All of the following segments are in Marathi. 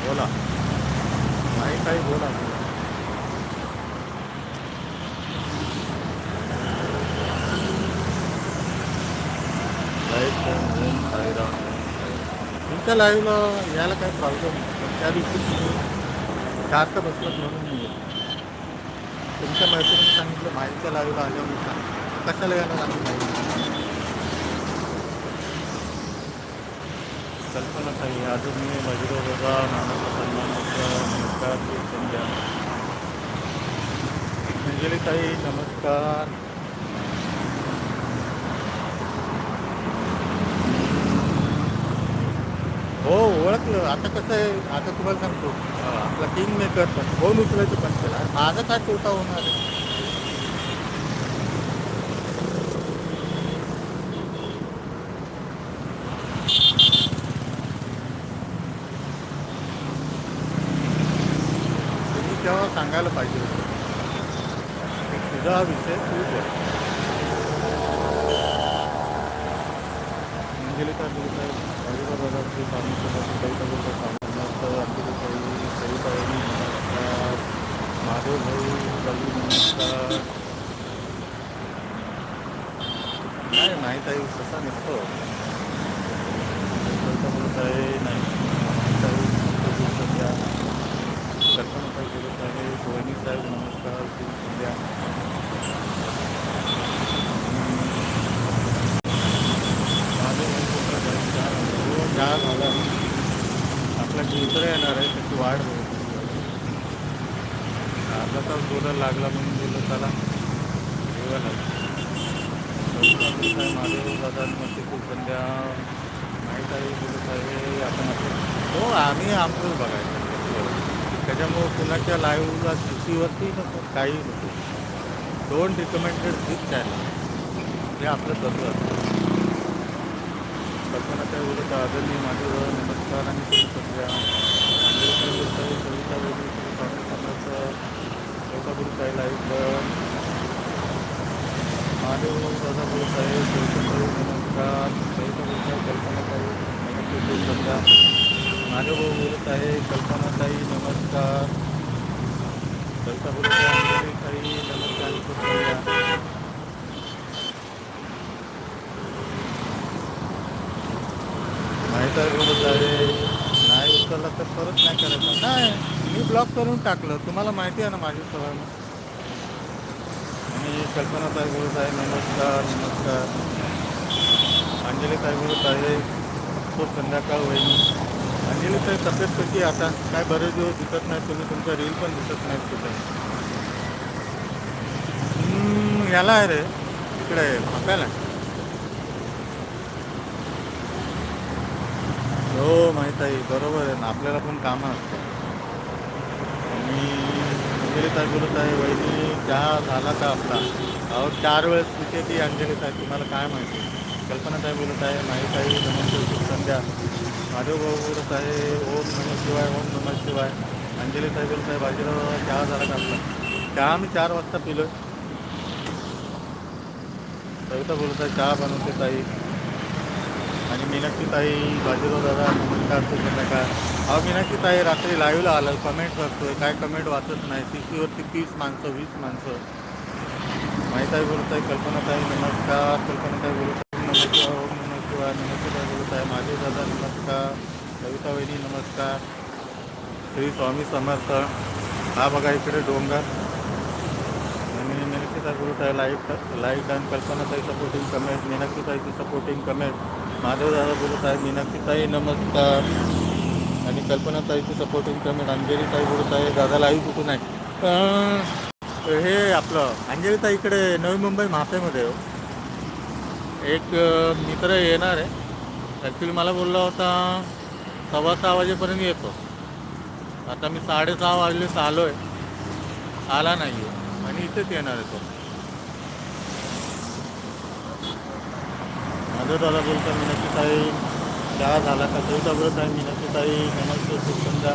बोला. नाही काही बोला. तुमच्या लाईव्हला यायला काही प्रॉब्लेम नाही. त्या दिवशी तुम्ही चार तर बसलात म्हणून मी तुमच्या मैत्रिणी सांगितलं माहितीच्या लाईव्हला आल्यावर कशाला यायला आम्ही live? कल्पना ताई अजून मी मजुरो बाबा नानाचा सन्मान नमस्कार शुभ संध्या अंजली ताई नमस्कार. हो ओळखलं. आता कसं आहे? आता तुम्हाला सांगतो. आपला किंग मेकर पण. फोन उचलायचं पण केला. माझा काय तोटा होणार आहे? सांगायला पाहिजे होतं. तुझा हा विषय तू बोल मंगलिका दुर्गा हरिबा दादाची स्वामी माधव भाऊ रवी नमस्कार नाही नाही ताई तसा नसतो. आहे नाही ताई शुभ संध्या कल्पना ताई बोलत आहे वहिनी साहेब नमस्कार शुभ संध्या माझं हे कुठं जायचं चहा झाला. हो, चहा झाला आपला दुसरं येणार आहे त्याची वाढ बघत अर्धा तास बोलायला लागला म्हणून बोललं चला येवा लागलं माझे दादा मग खूप संध्या माहीत आहे बोलत आहे आपण आपलं हो बघायचं त्याच्यामुळं कुणाच्या लाईव्हला सीवरती नको काही नको दोन रिकमेंडेड दिस चॅनल हे आपलं तत्व असतं कल्पना त्या बोलत आदरणीय माझे नमस्कार आणि शुभ आहे कविता वेगळी आहे लाईव्ह महादेव दादा बोलत आहे नमस्कार आहे कल्पना ताई माझा भाऊ बोलत आहे कल्पनाताई नमस्कार. कल्पना बोलत आहे नमस्कार. माहिती आहे बोलत आहे नाही उचलला तर परत नाही करायचं. नाही मी ब्लॉक करून टाकलं. तुम्हाला माहिती आहे ना माझी सवय मी आणि कल्पना ताई बोलत आहे. नमस्कार नमस्कार. अंजली ताई बोलत आहे. तो संध्याकाळ वहिनी अंजली तर तब्येत कशी आता? काय बरेच दिवस दिसत नाही तुम्ही तुमच्या रील पण दिसत नाहीत कुठे? याला आहे रे. इकडे भाकायला. हो माहीत आहे बरोबर आहे. ना आपल्याला पण कामं असतात. आणि अंजली ताई बोलत आहे वहिनी चहा झाला का आपला? अहो चार वेळेस तिथे ती अंजली ताई तुम्हाला काय माहिती? कल्पना ताई बोलत आहे माहीत आहे नमस्ते संध्या माधव भाऊ बोलत आहे ओम नमः शिवाय ओम नमः शिवाय. अंजली साहेब बोलत आहे बाजीराव चहा झाला घातला चहा मी चार वाजता पिलो कविता बोलत आहे चहा बनवते ताई. आणि मीनाक्षी ताई बाजीराव दादा नमस्कार शुभ संध्याकाळ अहो मीनाक्षी ताई रात्री लाईव्हला आलं कमेंट करतोय. काय कमेंट वाचत नाही. तिशीवरती तीस माणसं वीस माणसं. माहीत आहे बोलत आहे कल्पना ताई नमस्कार. कल्पना ताई बोलत आहे नमः शिवाय ओम नमः बोलत आहे माझे दादा नमस्कार कविता वहिनी नमस्कार. श्री स्वामी समर्थ. हा बघा इकडे डोंगर. मी मीनाक्षी बोलत आहे लाईक लाईक आणि कल्पनाताई सपोर्टिंग कमेंट मीनाक्षीताईची सपोर्टिंग कमेंट माधव दादा बोलत आहे मीनक्षीताई नमस्कार. आणि कल्पनाताईची सपोर्टिंग कमेंट अंजलीताई बोलत आहे दादा लाईव्ह कुठून आहे? हे आपलं अंजली इकडे नवी मुंबई महापेमध्ये हो. एक मित्र येणार आहे. ॲक्च्युली मला बोलला होता सव्वा सहा वाजेपर्यंत येतो. आता मी साडेसहा वाजलेच आलो आहे आला नाही आहे आणि इथेच येणार आहे तो. माझं दादा बोलतो मीनाक्षी ताई चहा झाला का? कविता बोलत आहे मीनाक्षी ताई नमस्ते शुभ संध्या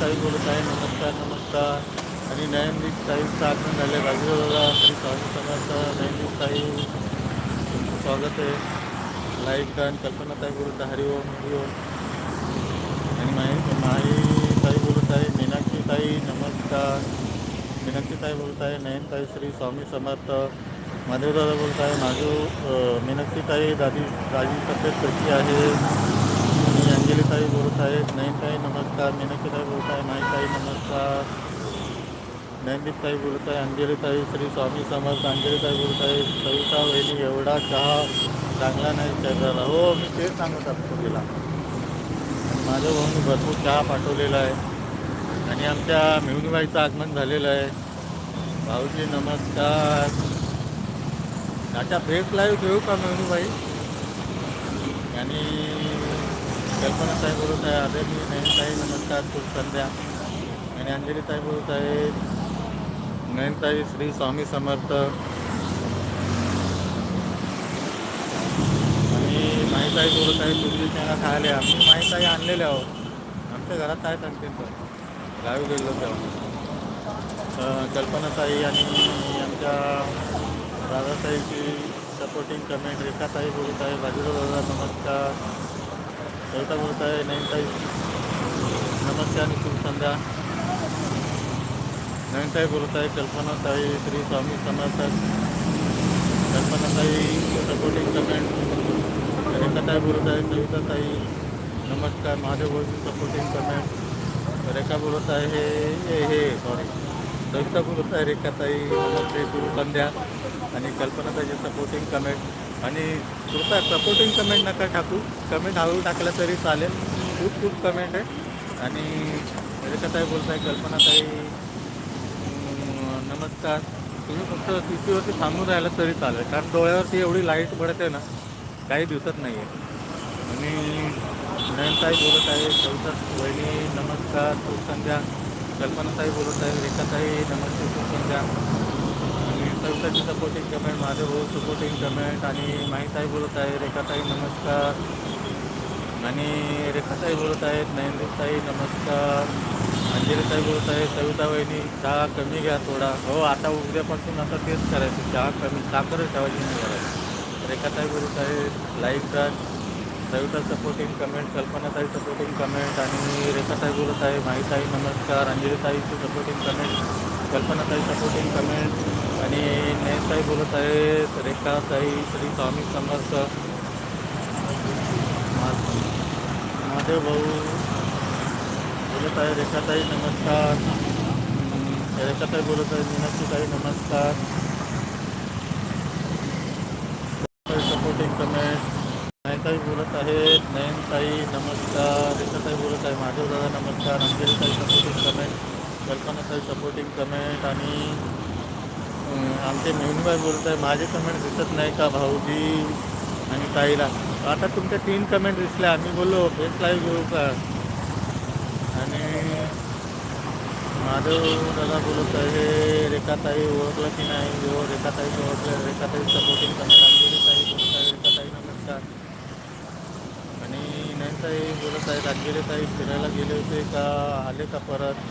ताई बोलत आहे नमस्कार नमस्कार. आणि नयनदीप ताईचं आगमन झाले बाजूला दादा श्री स्वामी समर्थ नयनदीप ताई स्वागत आहे. लाईक आणि कल्पना ताई बोलत आहे हरिओम हरिओम आणि माई माई ताई बोलत आहे मीनाक्षी ताई नमस्कार. मीनाक्षी ताई बोलत आहे नयन ताई श्री स्वामी समर्थ. महादेवदादा बोलत आहे माझू मीनाक्षी ताई दादी दादी तब्येत कशी आहे? मी अंजली ताई बोलत आहे नयन ताई नमस्कार. मीनाक्षी ताई बोलत आहे माई ताई नमस्कार. नयनदीप बोलत आहे अंजलीताई श्री स्वामी समर्थ अंजलीताई बोलत आहे सविता वहिनी एवढा चहा चांगला नाही शरीराला. हो मी तेच सांगत असतो तिला. माझ्या भाऊनी भरपूर चहा पाठवलेला आहे. आणि आमच्या मिळूनबाईचं आगमन झालेलं आहे. भाऊजी नमस्कार. आता फेस लाईव्ह घेऊ का मिळूनबाई? आणि कल्पनाताई बोलत आहे अरे मी नयनताई नमस्कार खूप संध्या आणि अंजलीताई बोलत आहे नयनताई श्री स्वामी समर्थ. आणि माहीताई बोलत आहे तुझी त्यांना खायला आम्ही माहीताई आणलेले आहोत. आमच्या घरात आहेत आणखी पण गावी गेलो तेव्हा. कल्पनाताई आणि आमच्या दादाताईची सपोर्टिंग कमेंट रेखाताई बोलत आहे बाजूला दादा नमस्कार. कविता बोलत आहे नयनताई नमस्कार आणि शुभ संध्या नयनताई बोलत आहे कल्पनाताई श्री स्वामी समर्थ कल्पनाताई सपोर्टिंग कमेंट रेखाताई बोलत आहे सविताताई नमस्कार महादेव सपोर्टिंग कमेंट रेखा बोलत आहे हे हे सॉरी सविता बोलत आहे रेखाताई नमस्ते गुरु संध्या आणि कल्पनाताईची सपोर्टिंग कमेंट आणि कृपया सपोर्टिंग कमेंट नका टाकू. कमेंट हळू टाकलं तरी चालेल. खूप खूप कमेंट आहे. आणि रेखाताई बोलत आहे कल्पनाताई अं, तुम्ही फक्त तिथीवरती थांबून राहिलं तरी चालेल. कारण डोळ्यावरती एवढी लाइट पडते ना काही दिवसात नाही आहे आणि नयनताई बोलत आहे कविता वहिनी नमस्कार शुभ संध्या. कल्पनाताई बोलत आहे रेखाताई नमस्ते शुभ संध्या. आणि कविताची सपोर्टिंग कमेंट माझे भाऊ सपोर्टिंग कमेंट आणि माहीताई बोलत आहे रेखाताई नमस्कार. आणि रेखाताई बोलत आहेत नयनदीपताई नमस्कार. अंजलीताई बोलत आहे? सविता वहिनी चहा कमी घ्या थोडा. हो आता उद्यापासून आता तेच करायचं. चहा कमी साखरच ठेवायची नाही करायची रेखाताई बोलत आहे लाईक कर सविता सपोर्टिंग कमेंट कल्पनाताई सपोर्टिंग कमेंट आणि रेखाताई बोलत आहे माहीताई नमस्कार अंजलीताईची सपोर्टिंग कमेंट कल्पनाताई सपोर्टिंग कमेंट आणि नयनताई बोलत आहे रेखाताई श्री स्वामी समर्थ. मा- महादेव भाऊ बोलत आहे रेखाताई नमस्कार. रेखाताई बोलत आहे मीनाक्षीताई नमस्कार. सपोर्टिंग कमेंट नयनताई बोलत आहेत नयनताई नमस्कार. रेखाताई बोलत आहे माधव दादा नमस्कार. अंजलीताई सपोर्टिंग कमेंट कल्पनाताई सपोर्टिंग कमेंट आणि आमचे मेहनूबाई बोलत आहे माझे कमेंट दिसत नाही का भाऊजी आणि ताईला? आता तुमच्या तीन कमेंट दिसल्या. आम्ही बोललो फेस लाईव्ह घेऊ का? आणि माधव दादा बोलत आहे रेखाताई ओळखलं की नाही? हो रेखाताई ओळखलं. रेखाताई सपोर्टिंग कमेंट राजगिरीताई बोलत आहे रेखाताई नमस्कार. आणि नयनताई बोलत आहे राजगिरीताई फिरायला गेले होते का? आले का परत?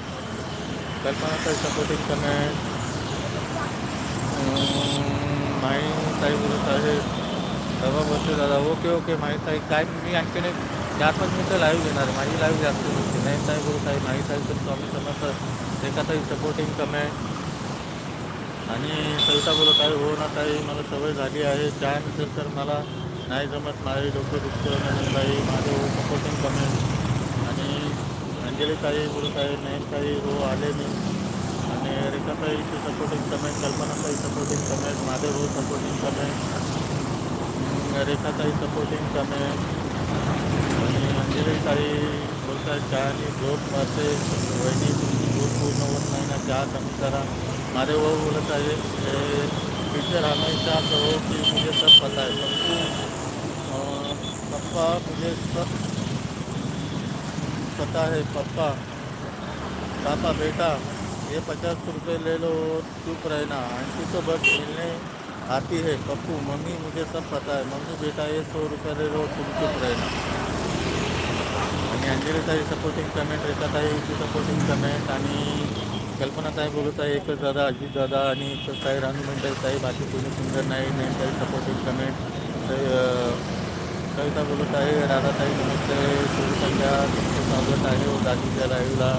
कल्पनाताई सपोर्टिंग कमेंट माहीताई बोलत आहे बाबा बोलते दादा. ओके ओके माहीत आहे काय? मी आणखीन एक चार पाच मिनटं लाईव्ह घेणार आहे. माझी लाईव्ह जास्त होती नाही साहेब बोलत आहे माहीत आहे तर स्वामी समर्थ रेखाताई सपोर्टिंग कमेंट आणि सविता बोलत आहे हो ना ताई मला सवय झाली आहे. चहा नसेल तर मला नाही जमत. माझे डोकं दुखतं नाही माझे हो सपोर्टिंग कमेंट आणि अंजली ताई बोलत आहे नयन ताई हो आले मी. आणि रेखाताईची सपोर्टिंग कमेंट कल्पनाताई सपोर्टिंग कमेंट माझे हो सपोर्टिंग कमेंट रेखाताई सपोर्टिंग कमेंट आणि मंदिरही ताई बोलतात आणि झोप मारते वहिनी तुमची झोप पूर्ण होत नाही ना चहा कमी करा माझे भाऊ बोलत आहे टीचर हमेशा कहो की मुझे सब पता है पप्पू पप्पा मुझे सब पता है पप्पा पापा बेटा ये पचास रुपये ले लो चुप रहना आंटी तो बस मिलने आती है पप्पू मम्मी मुझे सब पता है। मम्मी बेटा ये सौ रुपये ले लो तुम चुप रहना। आणि अंजलीताई सपोर्टिंग कमेंट रेखाताईची सपोर्टिंग कमेंट आणि कल्पनाताई बोलत आहे एकच दादा अजित दादा आणि एकच ताई रानू मंडळ ताई बाकी कोणी सुंदर नाही नाही सपोर्टिंग कमेंट कविता बोलत आहे राधाताई नमस्ते शुभ संध्या तुमचं स्वागत आहे दादी दाजीच्या लाईव्हला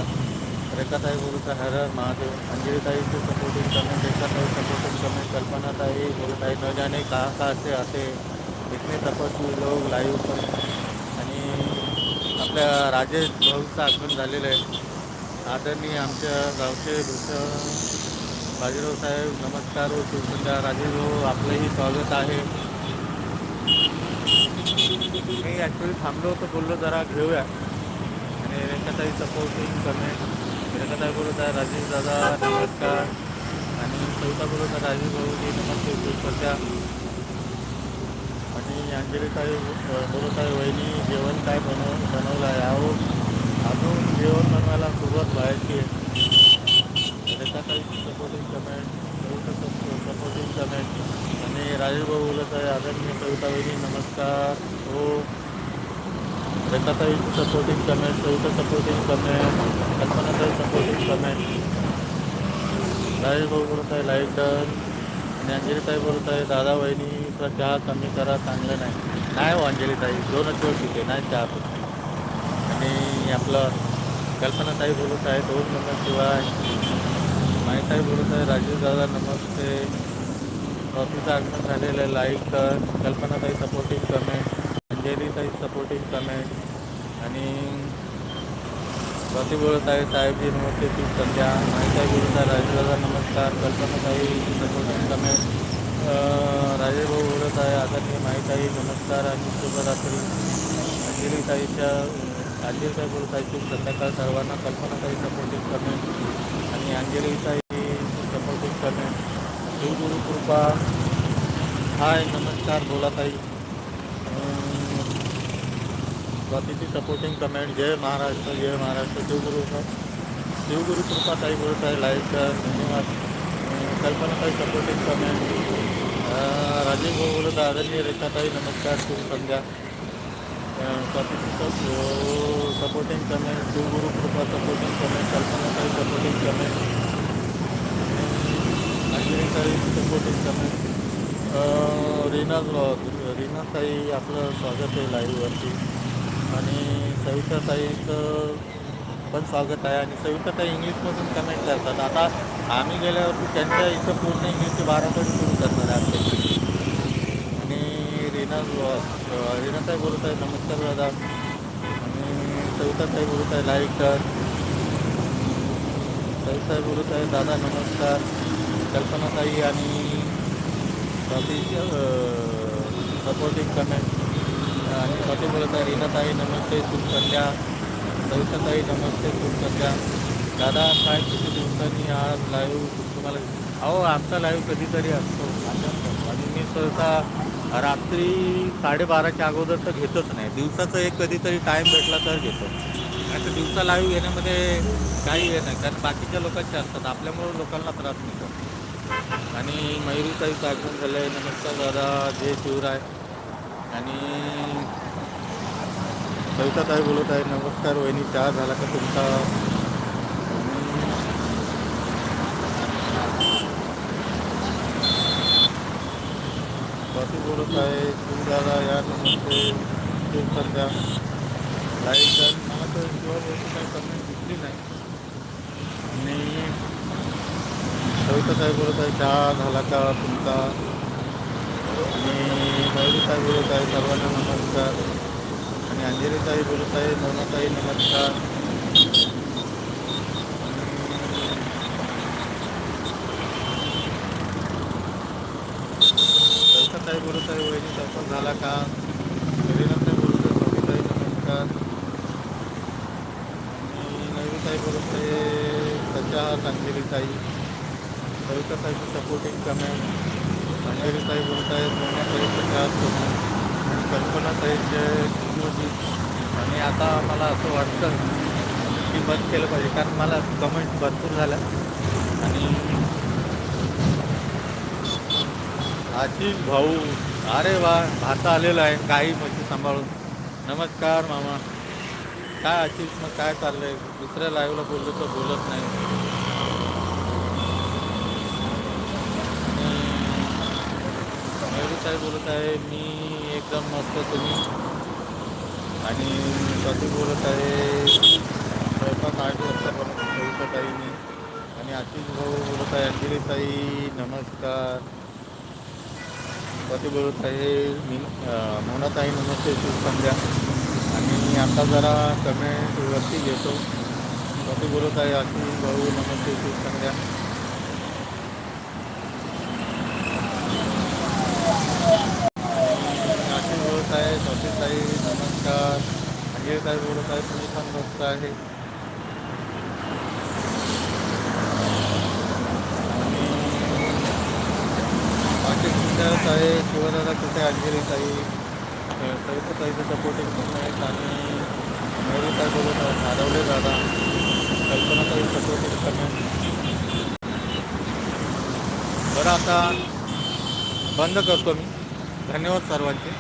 रेखाताई बोलत आहे हर महादेव. अंजलीताईचे सपोर्टिंग कमेंट रेखाताई सपोर्टिंग कमेंट कल्पनाताई बोलत आहे न जाने का का से आते इतने तपस्वी लोक लाईव्ह पण. आणि आपल्या राजेश भाऊचं आगमन झालेलं आहे. आदरणीय आमच्या गावचे भूषण बाजीराव साहेब नमस्कार हो शिवसंध्या राजेश आपलंही स्वागत आहे. मी ॲक्च्युली थांबलो होतो बोललो जरा घेऊया. आणि रेखाताई सपोर्टिंग कमेंट रेखाताई बोलत आहे राजेश दादा नमस्कार. आणि सविता बोलत आहे राजेश भाऊजी नमस्ते शिवसंध्या आणि अंजलीताई अ, बोलत आहे वहिनी जेवण काय बनव बनवलं आहे अहो अजून जेवण बनवायला सुरुवात व्हायची आहे. काही सपोर्टिंग कमेंट सपोर्टिंग कमेंट आणि राजेश भाऊ बोलत आहे आदरणीय सविता वहिनी नमस्कार. हो. रेखाताईची supporting comment Savita supporting comment कल्पनाताई supporting comment Rajesh भाऊ बोलत आहे लाईक डन आणि अंजलीताई बोलत आहे दादा वहिनीचा चहा कमी करा चांगलं नाही नाही हो अंजलीताई दोनच वेळ पिते नाही चहा पिते आणि आपलं कल्पनाताई बोलत आहे दोन नंबर शिवाय माहीताई बोलत आहे राजीव दादा नमस्ते ट्रॉफीचं आगमन झालेलं आहे लाईक कर कल्पनाताई सपोर्टिंग कमेंट अंजलीताई सपोर्टिंग कमेंट आणि स्वाती बोलत आहे साहेबजी नमस्ते ती संध्या. माहिती बोलत आहे राजेश नमस्कार. कल्पनाताई सपोर्टिंग कमेंट राजेश भाऊ बोलत आहे आदरणीय माहीताई नमस्कार. आणि शुभरात्री. अंजलीताईच्या अंजलीताई बोलत आहे शुभ संध्याकाळ सर्वांना कल्पनाताई सपोर्टिंग कमेंट आणि अंजलीताई सपोर्टिंग कमेंट शिवगुरु कृपा. हाय नमस्कार बोला ताई स्वातीची सपोर्टिंग कमेंट जय महाराष्ट्र जय महाराष्ट्र. शिवगुरु शिवगुरु कृपा ताई बोलत आहे लाईक धन्यवाद कल्पना काही सपोर्टिंग कमेंट राजीव भाऊ बोलत आहे आदरणीय रेखाताई नमस्कार शुभ संध्या. स्वातीची supporting comment Shivguru Kripa supporting comment कल्पनाताई supporting comment काही सपोर्टिंग कमेंट रीना ब्लॉग. रीनाताई आपलं स्वागत आहे लाईव्हवरती आणि सविताताईचं पण स्वागत आहे. आणि सविताताई इंग्लिशमधून कमेंट करतात. आता आम्ही गेल्यावरती त्यांच्या इथं पूर्ण इंग्लिशची बारा सुरू करणार आहे आणि रीना रीनाताई बोलत आहे नमस्कार दादा. आणि सविताताई बोलत आहे लाईक कर. सविताई बोलत आहे दादा नमस्कार. कल्पनाताई आणि सपोर्टिंग कमेंट आणि स्वाती बोलत आहे रीनाताई नमस्ते शुभ संध्या सविताताई नमस्ते शुभ संध्या दादा काय किती दिवसांनी आज लाईव्ह तुम्हाला अहो आमचा लाईव्ह कधीतरी असतो. आणि मी सहसा रात्री साडेबाराच्या अगोदर तर घेतच नाही. दिवसाचं एक कधीतरी टाईम भेटला तर घेतो. नाही तर दिवसा लाईव्ह घेण्यामध्ये काही हे नाही. कारण बाकीच्या लोकांचे असतात. आपल्यामुळे लोकांना त्रास मिळतो. आणि मयुरीताईचं आगमन झालं आहे नमस्कार दादा. जय शिवराय. आणि सविताताई बोलत आहे नमस्कार वहिनी चहा झाला का तुमचा? स्वाती बोलत आहे शिवदादा या नमस्ते शिव संध्या लाईक डन मला तर शिवाय काही कमेंट दिसली नाही. आणि सविताताई बोलत आहे चहा झाला का तुमचा? आणि मयुरीताई बोलत आहे. नमस्कार आणि अंजलीताई बोलत आहे. नवनाताई नमस्कार सविताताई बोलत आहे वहिनी स्वयंपाक झाला का सपोर्टिंग कमेंट अंजलीताई बोलत आहेत मोनाताईचं आणि कल्पनाताईचे व्हिडिओजी आणि आता मला असं वाटतं की बंद केलं पाहिजे कारण मला कमेंट भरपूर झाल्या. आणि आशिष भाऊ अरे वा भाता आलेला आहे काही म्हणजे सांभाळून. नमस्कार मामा. काय आशिष मग काय आहे दुसऱ्या लाईव्हला बोललो तर बोलत नाही मयुरी काय बोलत आहे मी एकदम मस्त तुम्ही? आणि स्वाती बोलत आहे स्वयंपाक आठ वाजतापर्यंत ठेवतो ताई मी आणि आशिष भाऊ बोलत आहे अंजली ताई नमस्कार. स्वाती बोलत आहे मी मोनाताई नमस्ते शुभ संध्या आणि आता जरा कमेंट वरती घेतो. स्वाती बोलत आहे आशिष भाऊ नमस्ते शुभ संध्या नाशिक बोलत आहे स्वाती ताई नमस्कार. अंजली ताई बोलत आहे तुम्ही पण मस्त आहे. आणि बाकी तुमच्यात आहे शिवदादा कुठे अंजली ताई? सविता ताईचं सपोर्टिंग पण आहेत आणि मयुरी ताई बोलत आहेत हरवले दादा. कल्पना ताई सपोर्टिंग कमेंट बरं आता बंद करतो मी. धन्यवाद सर्वांचे.